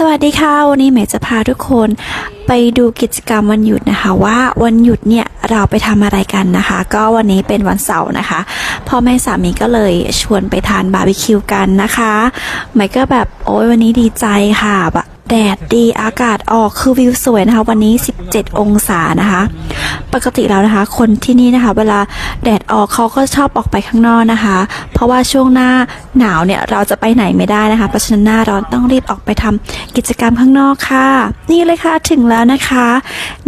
สวัสดีค่ะ วันนี้ใหม่จะพาทุกคนไปดูกิจกรรมวันหยุดนะคะ ว่าวันหยุดเนี่ยเราไปทำอะไรกันนะคะ ก็วันนี้เป็นวันเสาร์นะคะพ่อแม่สามีก็เลยชวนไปทานบาร์บีคิวกันนะคะใหม่ก็แบบโอ้ยวันนี้ดีใจค่ะ แดดดีอากาศออกคือวิวสวยนะคะ วันนี้ 17 องศานะคะ ปกติแล้วนะคะ คนที่นี่นะคะ เวลาแดดออกเขาก็ชอบออกไปข้างนอกนะคะ เพราะว่าช่วงหน้าหนาวเนี่ยเราจะไปไหนไม่ได้นะคะเพราะฉะนั้นหน้าร้อนต้องรีบออกไปทำกิจกรรมข้างนอกค่ะ นี่เลยค่ะถึงแล้วนะคะ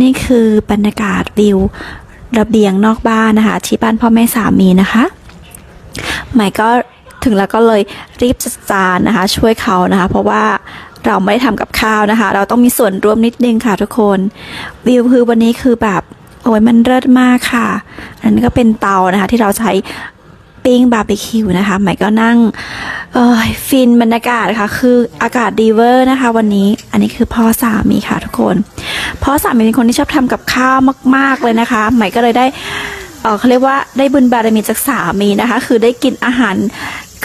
นี่คือบรรยากาศวิวระเบียงนอกบ้านนะคะ ที่บ้านพ่อแม่สามีนะคะใหม่ก็ถึงแล้วก็เลยรีบจัดจานนะคะ ช่วยเขานะคะ เพราะว่า เราไม่ได้ทำกับข้าวนะคะ เราต้องมีส่วนร่วมนิดนึงค่ะทุกคน วิวคือวันนี้คือแบบโอ้ยมันเลิศมากค่ะ อันนี้ก็เป็นเตานะคะ ที่เราใช้ปิ้งบาร์บีคิวนะคะใหม่ก็นั่งเอ้ยฟินบรรยากาศค่ะ คืออากาศดีเวอร์นะคะ วันนี้อันนี้คือพ่อสามีค่ะทุกคน พ่อสามีเป็นคนที่ชอบทำกับข้าวมาก ๆเลยนะคะใหม่ก็เลยได้เออเขาเรียกว่าได้บุญบารมีจากสามีนะคะ คือได้กินอาหาร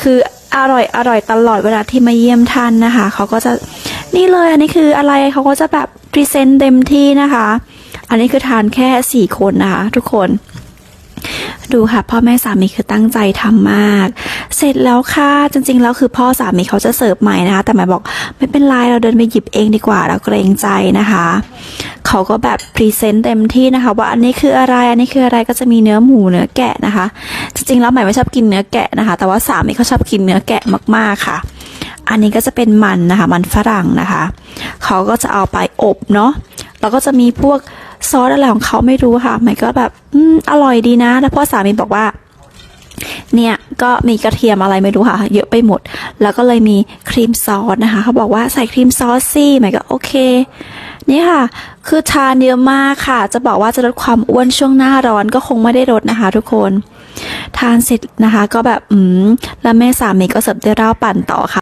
คือ อร่อยอร่อยตลอดเวลาที่มาเยี่ยมท่านนะคะเขาก็จะนี่เลยอันนี้คืออะไรเขาก็จะแบบพรีเซนต์เต็มที่นะคะ อันนี้คือทานแค่สี่คนนะคะทุกคน ดูค่ะพ่อแม่สามีคือตั้งใจทำมาก เสร็จแล้วค่ะ จริง ๆ แล้วคือพ่อสามีเขาจะเสิร์ฟใหม่นะคะ แต่หมายบอกไม่เป็นไรเราเดินไปหยิบเองดีกว่าเราเกรงใจนะคะเขาก็แบบพรีเซนต์เต็มที่นะคะ ว่าอันนี้คืออะไรอันนี้คืออะไรก็จะมีเนื้อหมูเนื้อแกะนะคะ จริงๆแล้วใหม่ไม่ชอบกินเนื้อแกะนะคะ แต่ว่าสามีเขาชอบกินเนื้อแกะมากๆค่ะ อันนี้ก็จะเป็นมันนะคะ มันฝรั่งนะคะ เขาก็จะเอาไปอบเนาะแล้วก็จะมีพวกซอสอะไรของเขาไม่รู้ค่ะใหม่ก็แบบอืมอร่อยดีนะ แล้วพ่อสามีบอกว่า เนี่ย ก็มีกระเทียมอะไรไม่รู้ค่ะ เยอะไปหมด แล้วก็เลยมีครีมซอสนะคะ เขาบอกว่าใส่ครีมซอสสิใหมายก็โอเค นี่ค่ะ คือทานเยอะมากค่ะ จะบอกว่าจะลดความอ้วนช่วงหน้าร้อนก็คงไม่ได้ลดนะคะ ทุกคน ทานเสร็จนะคะ ก็แบบอืมแล้วแม่สามีก็เสิร์ฟด้วยเหล้าปั่นต่อค่ะ